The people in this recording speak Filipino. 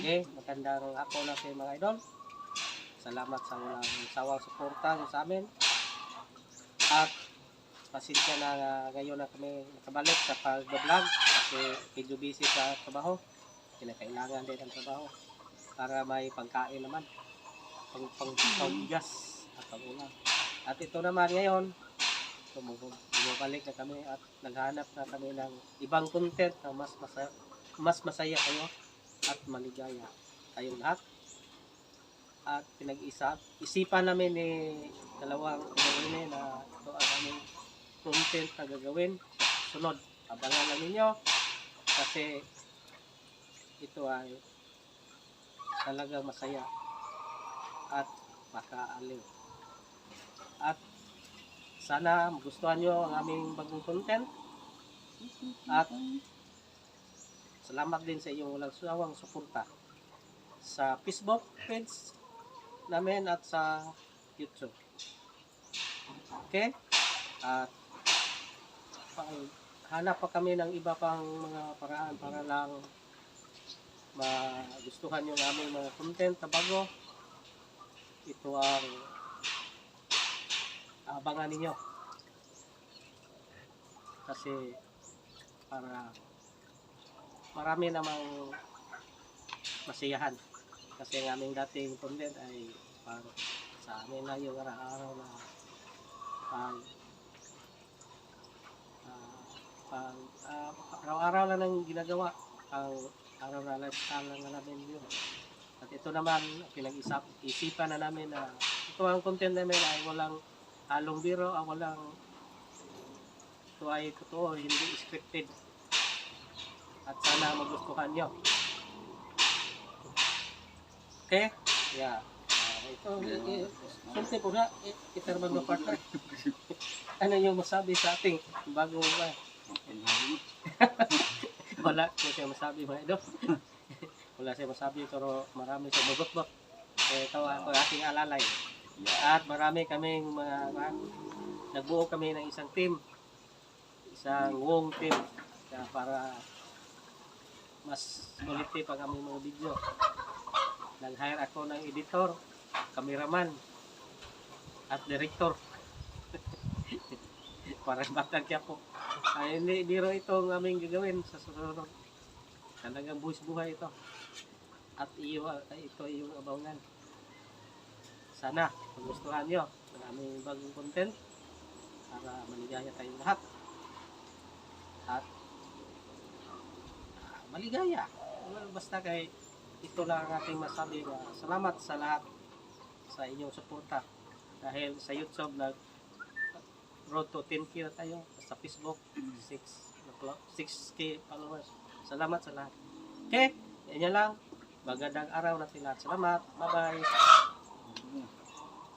Okay, magandang hapon na kayo mga idol. Salamat sa walang sawang suporta sa amin. At pasensya na nga ngayon na kami nakabalik sa pag-vlog kasi medyo busy sa trabaho. Kinakailangan din ang trabaho para may pagkain naman. Pang, pang, panggas at pangulam. At ito naman ngayon. Bumabalik na kami at naghanap na kami ng ibang content na mas masaya, mas masaya kayo at maligaya kayong lahat. At pinag-isa, isipan namin ni dalawang pinagawin na ito ang aming content na gagawin sunod. Abangan lang ninyo kasi ito ay talagang masaya at makaaliw. At sana magustuhan nyo ang aming bagong content at salamat din sa inyong walang sawang suporta sa Facebook page namin at sa YouTube. Okay? At hanap pa kami ng iba pang mga paraan para lang magustuhan yung aming mga content na bago. Ito ang abangan ninyo. Kasi para marami namang masiyahan. Kasi ang aming dating content ay para sa amin na yung araw-araw na pag ah, pag ah, araw-araw lang ang ginagawa ang araw na lang na namin yun. At ito naman, pinag-isip isipan na namin na ito ang content namin ay walang halong biro, ang walang ito ay totoo, hindi scripted. At sana magustuhan nyo. Okay? Yeah. Ah, ito, eh, sulti ko na, eh, kita naman ng partner. ano yung masabi sa ating bago ba? Wala ko siya masabi mga idol. Wala siya masabi pero marami siya bugot-bot. Eh, ito ako ating alalay. At marami kaming mga mga- nagbuo kami ng isang team. Isang wong team para mas quality pag aming mga video. Nag-hire ako ng editor, cameraman, at director. para batag kaya po. Ay, hindi, hindi rin ito ang aming gagawin sa sunod. Talagang buwis buhay ito. At iyo, ito ay yung abangan. Sana, magustuhan nyo ang aming bagong content para maligaya tayong lahat. At maligaya. Basta kay ito lang ang ating masabi na salamat sa lahat sa inyong suporta. Dahil sa YouTube nag road to 10k na tayo sa Facebook 6 6k followers. Salamat sa lahat. Okay, yan lang. Magandang araw natin lahat. Salamat. Bye-bye.